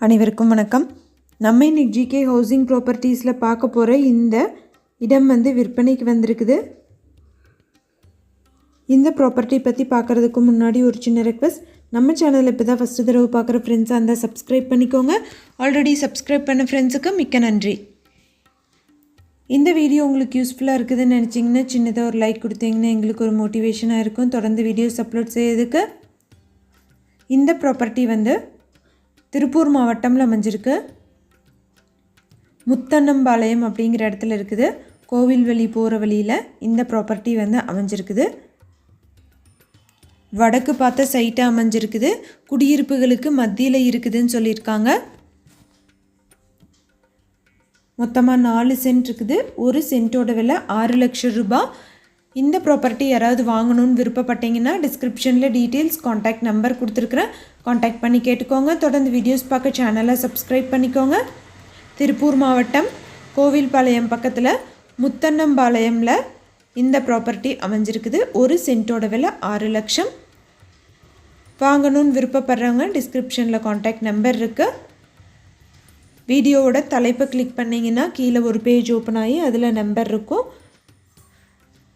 அனைவருக்கும் வணக்கம். நம்ம இன்னைக்கு ஜிகே ஹவுசிங் ப்ராப்பர்ட்டிஸில் பார்க்க போகிற இந்த இடம் வந்து விற்பனைக்கு வந்திருக்குது. இந்த ப்ராப்பர்ட்டி பற்றி பார்க்குறதுக்கு முன்னாடி ஒரு சின்ன ரெக்வஸ்ட் நம்ம சேனலில் இப்போ தான் ஃபஸ்ட்டு தடவை பார்க்குற ஃப்ரெண்ட்ஸாக இருந்தால் சப்ஸ்கிரைப் பண்ணிக்கோங்க. ஆல்ரெடி சப்ஸ்கிரைப் பண்ண ஃப்ரெண்ட்ஸுக்கு மிக்க நன்றி. இந்த வீடியோ உங்களுக்கு யூஸ்ஃபுல்லாக இருக்குதுன்னு நினச்சிங்கன்னா சின்னதாக ஒரு லைக் கொடுத்தீங்கன்னா எங்களுக்கு ஒரு மோட்டிவேஷனாக இருக்கும். தொடர்ந்து வீடியோஸ் அப்லோட் செய்யறதுக்கு. இந்த ப்ராப்பர்ட்டி வந்து திருப்பூர் மாவட்டம்ல அமைஞ்சிருக்கு. முத்தன்னம்பாளையம் அப்படிங்கிற இடத்துல இருக்குது. கோவில் வழி போகிற வழியில் இந்த ப்ராப்பர்ட்டி வந்து அமைஞ்சிருக்குது. வடக்கு பார்த்த சைட்டாக அமைஞ்சிருக்குது. குடியிருப்புகளுக்கு மத்தியில் இருக்குதுன்னு சொல்லியிருக்காங்க. மொத்தமாக நாலு சென்ட் இருக்குது. ஒரு சென்ட்டோட விலை ஆறு லட்சம் ரூபாய். இந்த ப்ராப்பர்ட்டி யாராவது வாங்கணும்னு விருப்பப்பட்டீங்கன்னா டிஸ்கிரிப்ஷனில் டீட்டெயில்ஸ் காண்டாக்ட் நம்பர் கொடுத்துருக்குறேன். காண்டாக்ட் பண்ணி கேட்டுக்கோங்க. தொடர்ந்து வீடியோஸ் பார்க்க சேனலை சப்ஸ்கிரைப் பண்ணிக்கோங்க. திருப்பூர் மாவட்டம் கோவில்பாளையம் பக்கத்தில் முத்தன்னம்பாளையமில் இந்த ப்ராப்பர்ட்டி அமைஞ்சிருக்குது. ஒரு சென்ட்டோட விலை ஆறு லட்சம். வாங்கணும்னு விருப்பப்படுறவங்க டிஸ்கிரிப்ஷனில் காண்டாக்ட் நம்பர் இருக்குது வீடியோவோட தலைப்பை கிளிக் பண்ணிங்கன்னா கீழே ஒரு பேஜ் ஓப்பன் ஆகி அதில் நம்பர் இருக்கும்.